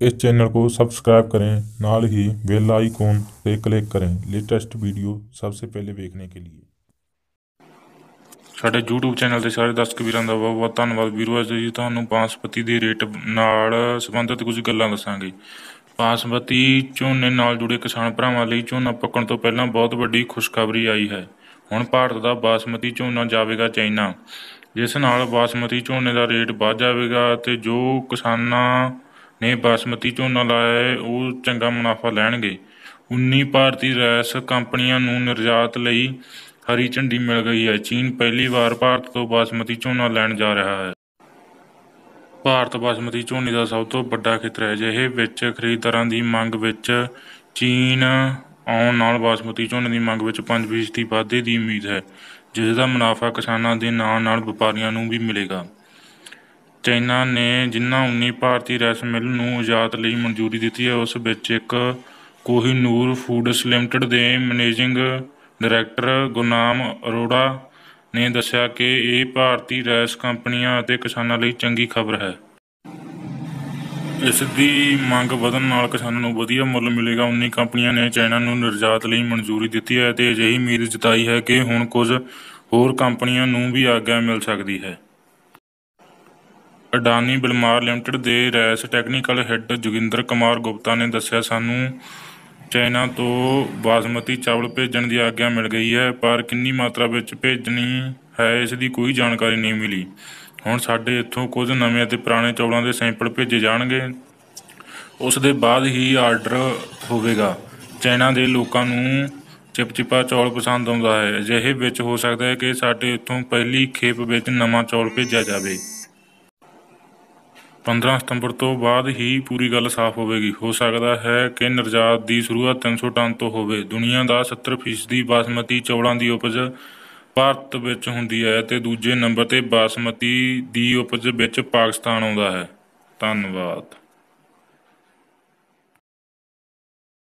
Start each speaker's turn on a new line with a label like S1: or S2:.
S1: इस चैनल को सब्सक्राइब करें नाल ही बेल आइकॉन पे क्लिक करें लेटेस्ट वीडियो सबसे पहले देखने के लिए
S2: ਸਾਡੇ YouTube ਚੈਨਲ ਦੇ ਸਾਰੇ ਦਰਸ਼ਕ ਵੀਰਾਂ ਦਾ ਬਹੁਤ ਬਹੁਤ ਧੰਨਵਾਦ ਵੀਰੋ ਅੱਜ ਜੀ ਤੁਹਾਨੂੰ ਬਾਸਮਤੀ ਦੇ ਰੇਟ ਨਾਲ ਸੰਬੰਧਿਤ ਕੁਝ ਗੱਲਾਂ ਦੱਸਾਂਗੇ ਬਾਸਮਤੀ ਝੋਨੇ ਨਾਲ ਜੁੜੇ ਕਿਸਾਨ ਭਰਾਵਾਂ ਲਈ ਝੋਨਾ ਪੱਕਣ ਤੋਂ ਪਹਿਲਾਂ ਬਹੁਤ ਵੱਡੀ ਖੁਸ਼ਖਬਰੀ ਆਈ ਹੈ ਹੁਣ ਭਾਰਤ ਦਾ ਬਾਸਮਤੀ ਝੋਨਾ ਜਾਵੇਗਾ ਚਾਈਨਾ ਜਿਸ ਨਾਲ ਬਾਸਮਤੀ ਝੋਨੇ ਦਾ ਰੇਟ ਵੱਧ ਜਾਵੇਗਾ ਅਤੇ ਜੋ ਕਿਸਾਨਾਂ ਨੇ ਬਾਸਮਤੀ ਝੋਨਾ ਲਾਇਆ ਹੈ ਉਹ ਚੰਗਾ ਮੁਨਾਫਾ ਲੈਣਗੇ। 19 ਭਾਰਤੀ ਰੈਸ ਕੰਪਨੀਆਂ ਨੂੰ ਨਿਰਯਾਤ ਲਈ ਹਰੀ ਝੰਡੀ ਮਿਲ ਗਈ ਹੈ। ਚੀਨ ਪਹਿਲੀ ਵਾਰ ਭਾਰਤ ਤੋਂ ਬਾਸਮਤੀ ਝੋਨਾ ਲੈਣ ਜਾ ਰਿਹਾ ਹੈ। ਭਾਰਤ ਬਾਸਮਤੀ ਝੋਨੇ ਦਾ ਸਭ ਤੋਂ ਵੱਡਾ ਖੇਤਰ ਹੈ। ਜਿਹੇ ਵਿੱਚ ਖਰੀਦਦਾਰਾਂ ਦੀ ਮੰਗ ਵਿੱਚ ਚੀਨ ਆਉਣ ਨਾਲ ਬਾਸਮਤੀ ਝੋਨੇ ਦੀ ਮੰਗ ਵਿੱਚ 5% ਦੀ ਵਾਧੇ ਦੀ ਉਮੀਦ ਹੈ, ਜਿਸ ਦਾ ਮੁਨਾਫਾ ਕਿਸਾਨਾਂ ਦੇ ਨਾਲ ਨਾਲ ਵਪਾਰੀਆਂ ਨੂੰ ਵੀ ਮਿਲੇਗਾ। ਚਾਈਨਾ ਨੇ, ਜਿਨ੍ਹਾਂ 19 ਭਾਰਤੀ ਰਾਈਸ ਮਿੱਲ ਨੂੰ ਇਜਾਜ਼ਤ ਲਈ ਮਨਜ਼ੂਰੀ ਦਿੱਤੀ ਹੈ, ਉਸ ਵਿੱਚ ਇੱਕ ਕੋਹੀਨੂਰ ਫੂਡਸ ਲਿਮਟਿਡ ਦੇ ਮੈਨੇਜਿੰਗ ਡਾਇਰੈਕਟਰ ਗੁਰਨਾਮ ਅਰੋੜਾ ਨੇ ਦੱਸਿਆ ਕਿ ਇਹ ਭਾਰਤੀ ਰਾਈਸ ਕੰਪਨੀਆਂ ਅਤੇ ਕਿਸਾਨਾਂ ਲਈ ਚੰਗੀ ਖਬਰ ਹੈ। ਇਸ ਦੀ ਮੰਗ ਵਧਣ ਨਾਲ ਕਿਸਾਨਾਂ ਨੂੰ ਵਧੀਆ ਮੁੱਲ ਮਿਲੇਗਾ। 19 ਕੰਪਨੀਆਂ ਨੇ ਚਾਈਨਾ ਨੂੰ ਨਿਰਯਾਤ ਲਈ ਮਨਜ਼ੂਰੀ ਦਿੱਤੀ ਹੈ ਅਤੇ ਅਜਿਹੀ ਉਮੀਦ ਜਤਾਈ ਹੈ ਕਿ ਹੁਣ ਕੁਝ ਹੋਰ ਕੰਪਨੀਆਂ ਨੂੰ ਵੀ ਆਗਿਆ ਮਿਲ ਸਕਦੀ ਹੈ। ਅਡਾਨੀ ਬਿਲਮਾਰ ਲਿਮਟਿਡ ਦੇ ਰੈਸ ਟੈਕਨੀਕਲ ਹੈੱਡ ਜੋਗਿੰਦਰ ਕੁਮਾਰ ਗੁਪਤਾ ਨੇ ਦੱਸਿਆ, ਸਾਨੂੰ ਚਾਈਨਾ ਤੋਂ ਬਾਸਮਤੀ ਚਾਵਲ ਭੇਜਣ ਦੀ ਆਗਿਆ ਮਿਲ ਗਈ ਹੈ, ਪਰ ਕਿੰਨੀ ਮਾਤਰਾ ਵਿੱਚ ਭੇਜਣੀ ਹੈ, ਇਸ ਦੀ ਕੋਈ ਜਾਣਕਾਰੀ ਨਹੀਂ ਮਿਲੀ। ਹੁਣ ਸਾਡੇ ਇੱਥੋਂ ਕੁਝ ਨਵੇਂ ਅਤੇ ਪੁਰਾਣੇ ਚੌਲਾਂ ਦੇ ਸੈਂਪਲ ਭੇਜੇ ਜਾਣਗੇ। ਉਸ ਦੇ ਬਾਅਦ ਹੀ ਆਰਡਰ ਹੋਵੇਗਾ। ਚਾਈਨਾ ਦੇ ਲੋਕਾਂ ਨੂੰ ਚਿਪਚਿਪਾ ਚੌਲ ਪਸੰਦ ਆਉਂਦਾ ਹੈ। ਅਜਿਹੇ ਵਿੱਚ ਹੋ ਸਕਦਾ ਹੈ ਕਿ ਸਾਡੇ ਇੱਥੋਂ ਪਹਿਲੀ ਖੇਪ ਵਿੱਚ ਨਵਾਂ ਚੌਲ ਭੇਜਿਆ ਜਾਵੇ। 15 ਸਤੰਬਰ ਤੋਂ ਬਾਅਦ ਹੀ ਪੂਰੀ ਗੱਲ ਸਾਫ਼ ਹੋਵੇਗੀ। ਹੋ ਸਕਦਾ ਹੈ ਕਿ ਨਿਰਯਾਤ ਦੀ ਸ਼ੁਰੂਆਤ 300 ਟਨ ਤੋਂ ਹੋਵੇ। ਦੁਨੀਆ ਦਾ 70% ਬਾਸਮਤੀ ਚੌਲਾਂ ਦੀ ਉਪਜ ਭਾਰਤ ਵਿੱਚ ਹੁੰਦੀ ਹੈ ਤੇ ਦੂਜੇ ਨੰਬਰ ਤੇ ਬਾਸਮਤੀ ਦੀ ਉਪਜ ਵਿੱਚ ਪਾਕਿਸਤਾਨ ਆਉਂਦਾ ਹੈ। ਧੰਨਵਾਦ।